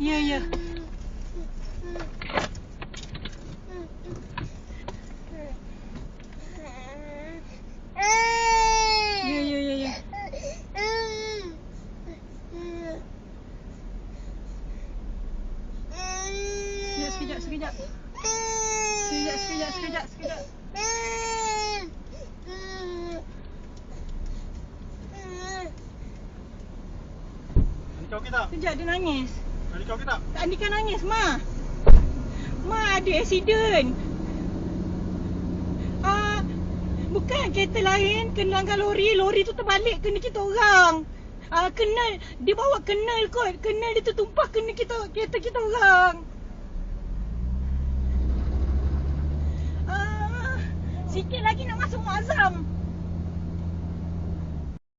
Ya, ya. Ya, ya, ya, ya. Sekejap, sekejap, sekejap. Sekejap, sekejap, sekejap, sekejap. Andika okey tak? Sekejap, dia nangis. Andika okey tak? Tak Andika nangis, Ma. Ma ada accident. Ah, bukan kereta lain kena langgar lori, lori tu terbalik kena kita orang. Ah, kena dia bawa kenal kot. Kenal dia tertumpah kena kita kereta kita orang. Ah, sikit lagi nak masuk Muazzam.